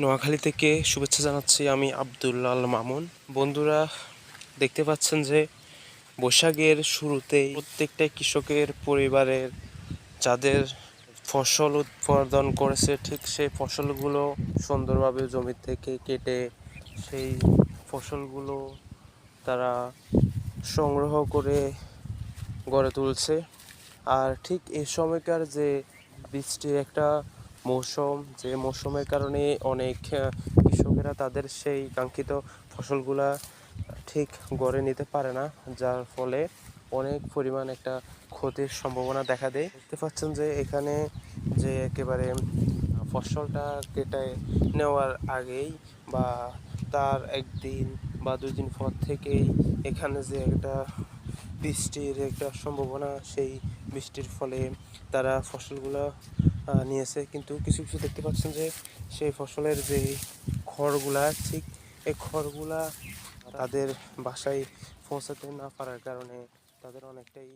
নোয়াখালী থেকে শুভেচ্ছা জানাচ্ছি আমি আবদুল্লাল মামুন। বন্ধুরা, দেখতে পাচ্ছেন যে বৈশাখের শুরুতেই প্রত্যেকটা কৃষকের পরিবারের যাদের ফসল উৎপাদন করেছে, ঠিক সেই ফসলগুলো সুন্দরভাবে জমি থেকে কেটে সেই ফসলগুলো তারা সংগ্রহ করে গড়ে তুলছে। আর ঠিক এই সময়কার যে বৃষ্টির একটা মৌসুম, যে মৌসুমের কারণে অনেক কৃষকেরা তাদের সেই কাঙ্ক্ষিত ফসলগুলা ঠিক গড়ে নিতে পারে না, যার ফলে অনেক পরিমাণ একটা ক্ষতির সম্ভাবনা দেখা দেয়। দেখতে পাচ্ছেন যে এখানে যে একেবারে ফসলটা কেটে নেওয়ার আগেই বা তার একদিন বা দুই দিন পর থেকেই এখানে যে একটা বৃষ্টির একটা সম্ভাবনা, সেই বৃষ্টির ফলে তারা ফসলগুলো নিয়েছে। কিন্তু কিছু কিছু দেখতে পাচ্ছেন যে সেই ফসলের যে খড়গুলা, ঠিক এই খড়গুলা তাদের বাসায় পৌঁছাতে না পারার কারণে তাদের অনেকটাই